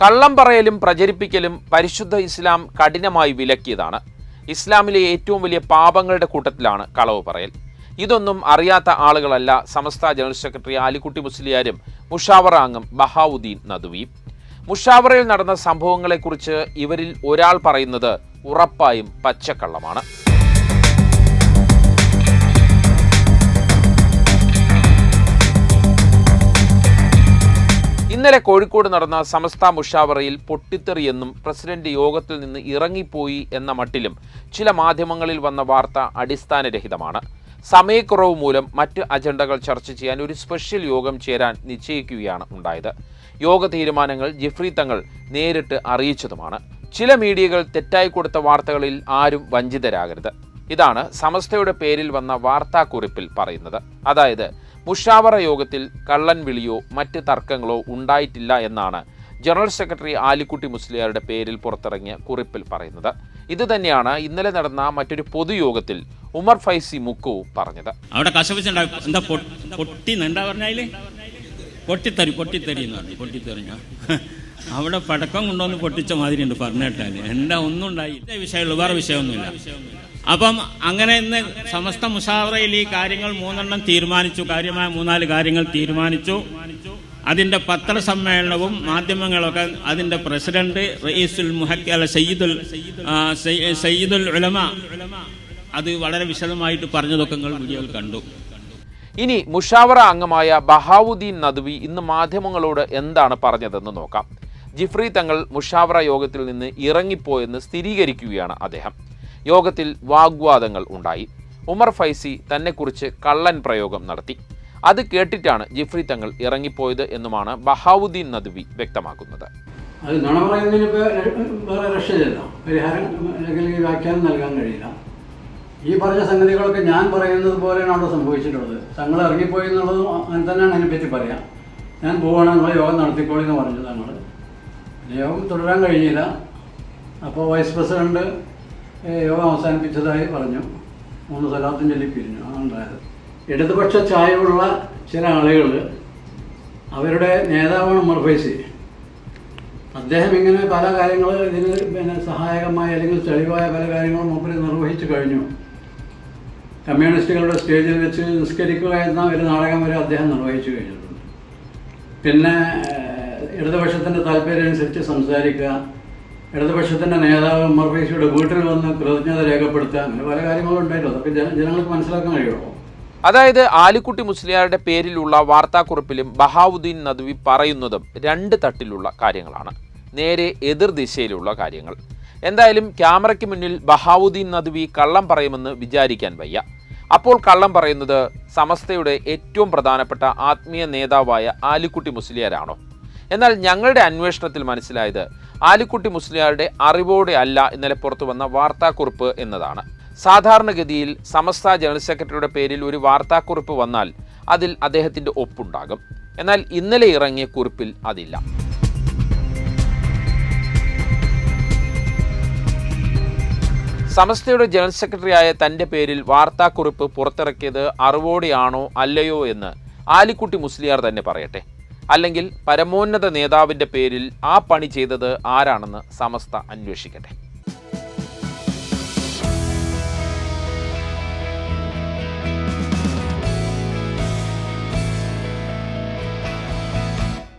കള്ളം പറയലും പ്രചരിപ്പിക്കലും പരിശുദ്ധ ഇസ്ലാം കഠിനമായി വിലക്കിയതാണ്. ഇസ്ലാമിലെ ഏറ്റവും വലിയ പാപങ്ങളുടെ കൂട്ടത്തിലാണ് കളവ് പറയൽ ഇതൊന്നും അറിയാത്ത ആളുകളല്ല സമസ്ത ജനറൽ സെക്രട്ടറി ആലിക്കുട്ടി മുസ്ലിയാരും മുഷാവറ അംഗം ബഹാവുദ്ദീൻ നദുവിയും മുഷാവറയിൽ നടന്ന സംഭവങ്ങളെക്കുറിച്ച് ഇവരിൽ ഒരാൾ പറയുന്നത് ഉറപ്പായും പച്ചക്കള്ളമാണ്. ഇന്നലെ കോഴിക്കോട് നടന്ന സമസ്ത മുഷാവറയിൽ പൊട്ടിത്തെറിയെന്നും പ്രസിഡന്റ് യോഗത്തിൽ നിന്ന് ഇറങ്ങിപ്പോയി എന്ന മട്ടിലും ചില മാധ്യമങ്ങളിൽ വന്ന വാർത്ത അടിസ്ഥാനരഹിതമാണ്. സമയക്കുറവ് മൂലം മറ്റ് അജണ്ടകൾ ചർച്ച ചെയ്യാൻ ഒരു സ്പെഷ്യൽ യോഗം ചേരാൻ നിശ്ചയിക്കുകയാണ് ഉണ്ടായത്. യോഗ തീരുമാനങ്ങൾ ജിഫ്രി തങ്ങൾ നേരിട്ട് അറിയിച്ചതുമാണ്. ചില മീഡിയകൾ തെറ്റായി കൊടുത്ത വാർത്തകളിൽ ആരും വഞ്ചിതരാകരുത്. ഇതാണ് സമസ്തയുടെ പേരിൽ വന്ന വാർത്താക്കുറിപ്പിൽ പറയുന്നത്. അതായത് മുഷാവറ യോഗത്തിൽ കള്ളൻ വിളിയോ മറ്റ് തർക്കങ്ങളോ ഉണ്ടായിട്ടില്ല എന്നാണ് ജനറൽ സെക്രട്ടറി ആലിക്കുട്ടി മുസ്ലിയാരുടെ പേരിൽ പുറത്തിറങ്ങിയ കുറിപ്പിൽ പറയുന്നത്. ഇത് തന്നെയാണ് ഇന്നലെ നടന്ന മറ്റൊരു പൊതുയോഗത്തിൽ ഉമർ ഫൈസി മുക്കു പറഞ്ഞത്. അവിടെ എന്താ പൊട്ടി എന്താ എന്ന് അവിടെ പടക്കം കൊണ്ടുവന്ന് പൊട്ടിച്ച മാതിരി ഉണ്ട് പറഞ്ഞിട്ടാൽ. എന്താ ഒന്നും ഉണ്ടായി ഇതേ വിഷയമുള്ളൂ വേറെ വിഷയമൊന്നുമില്ല. അപ്പം അങ്ങനെ ഇന്ന് സമസ്ത മുഷാവറയിൽ ഈ കാര്യങ്ങൾ മൂന്നെണ്ണം തീരുമാനിച്ചു. കാര്യമായ മൂന്നാൽ കാര്യങ്ങൾ തീരുമാനിച്ചു. അതിന്റെ പത്രസമ്മേളനവും മാധ്യമങ്ങളൊക്കെ അതിന്റെ പ്രസിഡന്റ് റയീസുൽ മുഹക്കി അല്ല സയ്യിദുൽ സയ്യിദുൽ ഉലമ അത് വളരെ വിശദമായിട്ട് പറഞ്ഞതൊക്കെ നിങ്ങൾ വീഡിയോയിൽ കണ്ടു. ഇനി മുഷാവറ അംഗമായ ബഹാവുദ്ദീൻ നദ്വി ഇന്ന് മാധ്യമങ്ങളോട് എന്താണ് പറഞ്ഞതെന്ന് നോക്കാം. ജിഫ്രി തങ്ങൾ മുഷാവറ യോഗത്തിൽ നിന്ന് ഇറങ്ങിപ്പോയെന്ന് സ്ഥിരീകരിക്കുകയാണ് അദ്ദേഹം. യോഗത്തിൽ വാഗ്വാദങ്ങൾ ഉണ്ടായി. ഉമർ ഫൈസി തന്നെക്കുറിച്ച് കള്ളൻ പ്രയോഗം നടത്തി. അത് കേട്ടിട്ടാണ് ജിഫ്രി തങ്ങൾ ഇറങ്ങിപ്പോയത് എന്നുമാണ് ബഹാവുദ്ദീൻ നദ്വി വ്യക്തമാക്കുന്നത്. അത് നുണ പറയുന്നതിന് വേറെ രക്ഷയില്ലല്ലോ. പരിഹാരം അല്ലെങ്കിൽ വ്യാഖ്യാനം നൽകാൻ കഴിയില്ല. ഈ പറഞ്ഞ സംഗതികളൊക്കെ ഞാൻ പറയുന്നത് പോലെയാണ് അവിടെ സംഭവിച്ചിട്ടുള്ളത്. തങ്ങൾ ഇറങ്ങിപ്പോയി എന്നുള്ളതും അങ്ങനെ തന്നെയാണ് അതിനെപ്പറ്റി പറയാം. ഞാൻ പോവുകയാണ് നിങ്ങൾ യോഗം നടത്തിക്കോളി എന്ന് പറഞ്ഞു തങ്ങൾ യോഗം തുടരാൻ കഴിഞ്ഞില്ല. അപ്പോൾ വൈസ് പ്രസിഡന്റ് ഏഹ്, യോഗം അവസാനിപ്പിച്ചതായി പറഞ്ഞു. മൂന്ന് സ്ഥലത്തും ചൊല്ലി പിരിഞ്ഞു. അതുണ്ടായത് ഇടതുപക്ഷ ചായവുള്ള ചില ആളുകൾ അവരുടെ നേതാവാണ് മർഫൈസി അദ്ദേഹം ഇങ്ങനെ പല കാര്യങ്ങൾ ഇതിന് പിന്നെ സഹായകമായ അല്ലെങ്കിൽ തെളിവായ പല കാര്യങ്ങളും മൂപ്പര് നിർവഹിച്ചു കഴിഞ്ഞു. കമ്മ്യൂണിസ്റ്റുകളുടെ സ്റ്റേജിൽ വെച്ച് നിസ്കരിക്കുക എന്ന ഒരു നാടകം വരെ അദ്ദേഹം നിർവഹിച്ചു കഴിഞ്ഞിട്ടുണ്ട്. പിന്നെ ഇടതുപക്ഷത്തിന്റെ താല്പര്യം അനുസരിച്ച് സംസാരിക്കുക ഇടതുപക്ഷത്തിന്റെ നേതാവ് ഉമർ ഫൈസിയുടെ വീട്ടിൽ വന്ന് കൃതജ്ഞത രേഖപ്പെടുത്തുക അങ്ങനെ പല കാര്യങ്ങളും ഉണ്ടായിട്ടുണ്ട് അതൊക്കെ ജനങ്ങൾക്ക് മനസ്സിലാക്കാൻ കഴിയുമോ? അതായത് ആലിക്കുട്ടി മുസ്ലിയാരുടെ പേരിലുള്ള വാർത്താക്കുറിപ്പിലും ബഹാവുദ്ദീൻ നദ്വി പറയുന്നതും രണ്ട് തട്ടിലുള്ള കാര്യങ്ങളാണ്. നേരെ എതിർ ദിശയിലുള്ള കാര്യങ്ങൾ. എന്തായാലും ക്യാമറയ്ക്ക് മുന്നിൽ ബഹാവുദ്ദീൻ നദ്വി കള്ളം പറയുമെന്ന് വിചാരിക്കാൻ വയ്യ. അപ്പോൾ കള്ളം പറയുന്നത് സമസ്തയുടെ ഏറ്റവും പ്രധാനപ്പെട്ട ആത്മീയ നേതാവായ ആലിക്കുട്ടി മുസ്ലിയാരാണോ? എന്നാൽ ഞങ്ങളുടെ അന്വേഷണത്തിൽ മനസ്സിലായത് ആലിക്കുട്ടി മുസ്ലിയാരുടെ അറിവോടെ അല്ല ഇന്നലെ പുറത്തു വന്ന വാർത്താക്കുറിപ്പ് എന്നതാണ്. സാധാരണഗതിയിൽ സമസ്ത ജനറൽ സെക്രട്ടറിയുടെ പേരിൽ ഒരു വാർത്താക്കുറിപ്പ് വന്നാൽ അതിൽ അദ്ദേഹത്തിന്റെ ഒപ്പുണ്ടാകും. എന്നാൽ ഇന്നലെ ഇറങ്ങിയ കുറിപ്പിൽ അതില്ല. സമസ്തയുടെ ജനറൽ സെക്രട്ടറിയായ തന്റെ പേരിൽ വാർത്താക്കുറിപ്പ് പുറത്തിറക്കിയത് അറിവോടെയാണോ അല്ലയോ എന്ന് ആലിക്കുട്ടി മുസ്ലിയാർ തന്നെ പറയട്ടെ. അല്ലെങ്കിൽ പരമോന്നത നേതാവിന്റെ പേരിൽ ആ പണി ചെയ്തത് ആരാണെന്ന് സമസ്ത അന്വേഷിക്കട്ടെ.